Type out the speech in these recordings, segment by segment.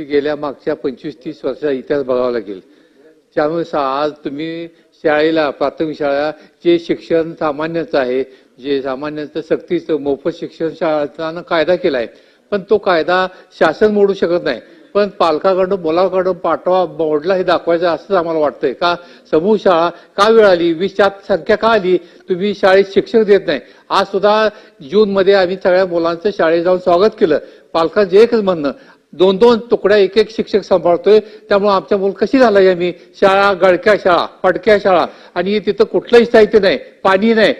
की गेल्या मागच्या पंचवीस तीस वर्षाचा इतिहास बघावा लागेल. त्यामुळे आज तुम्ही शाळेला प्राथमिक शाळा जे शिक्षण सामान्यच आहे जे सामान्यच सक्तीचं मोफत शिक्षण शाळांना कायदा केलाय पण तो कायदा शासन मोडू शकत नाही. पण पालकाकडून मुलाकडून पाठवा मोडला हे दाखवायचं असंच आम्हाला वाटतंय. का समूह शाळा का वेळ आली? वीसच्या संख्या का आली? तुम्ही शाळेत शिक्षक देत नाही. आज सुद्धा जून मध्ये आम्ही सगळ्या मुलांचं शाळेत जाऊन स्वागत केलं. पालकांचं एकच म्हणणं दोन दोन तुकड्या एक एक शिक्षक सांभाळतोय. त्यामुळे आमच्या मुलं कशी झालाय आम्ही? शाळा गळक्या शाळा पडक्या शाळा. आणि तिथं कुठलंही साहित्य नाही पाणी नाही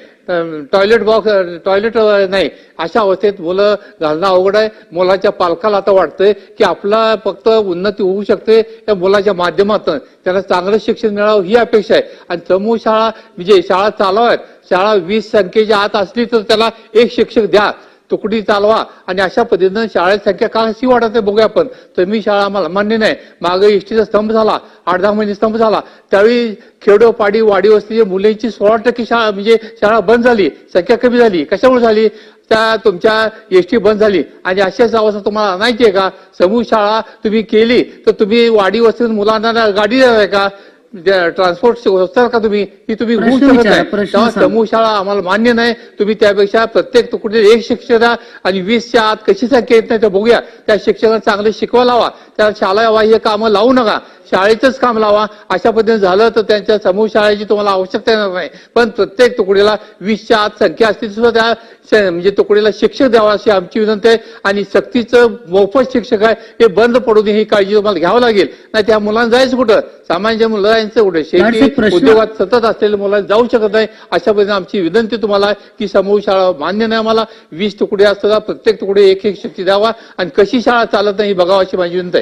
टॉयलेट बॉक्स टॉयलेट नाही. अशा अवस्थेत मुलं घालणं अवघड आहे. मुलाच्या पालकाला आता वाटतंय की आपला फक्त उन्नती होऊ शकते या मुलाच्या माध्यमातून. त्यांना चांगलं शिक्षण मिळावं ही अपेक्षा आहे. आणि समूह शाळा म्हणजे शाळा चालवायत शाळा वीस संख्येच्या आत असली तर त्याला एक शिक्षक द्या. तुकडी चालवा आणि अशा पद्धतीनं शाळेत संख्या का अशी वाढत आहे बघूया आपण. तर मी शाळा आम्हाला मान्य नाही. मागे एसटीचा स्तंभ झाला आठ दहा महिने स्तंभ झाला. त्यावेळी खेडोपाडी वाडी वस्तीच्या मुलींची सोळा टक्के शाळा म्हणजे शाळा बंद झाली. संख्या कमी झाली. कशामुळे झाली? त्या तुमच्या एसटी बंद झाली. आणि अशाच अवस्था तुम्हाला आणायची आहे का? समूह शाळा तुम्ही केली तर तुम्ही वाडी वस्तीतून मुलांना गाडी देणार का? ट्रान्सपोर्ट व्यवस्था का तुम्ही? ती तुम्ही. समूह शाळा आम्हाला मान्य नाही. तुम्ही त्यापेक्षा प्रत्येक तुकडीत एक शिक्षक द्या आणि वीसच्या आत कशी संख्या येत नाही ते बघूया. त्या शिक्षकांना चांगले शिकवा लावा. त्या शाळा बाह्य कामं लावू नका. शाळेचंच काम लावा. अशा पद्धतीने झालं तर त्यांच्या समूह शाळेची तुम्हाला आवश्यकता येणार नाही. पण प्रत्येक तुकडीला वीसच्या आत संख्या असतील सुद्धा त्या म्हणजे तुकडीला शिक्षक द्यावा अशी आमची विनंती आहे. आणि सक्तीचं मोफत शिक्षक आहे हे बंद पडू नये ही काळजी तुम्हाला घ्यावं लागेल. नाही त्या मुलांना जायचं कुठं? सामान्य मुलं जायचं कुठे शेती उद्योगात सतत असलेल्या मुलांना जाऊ शकत नाही. अशा पद्धतीने आमची विनंती तुम्हाला की समूह शाळा मान्य नाही आम्हाला. वीस तुकडे असतात प्रत्येक तुकडे एक एक शक्ती द्यावा. आणि कशी शाळा चालत नाही बघावं अशी माझी विनंती आहे.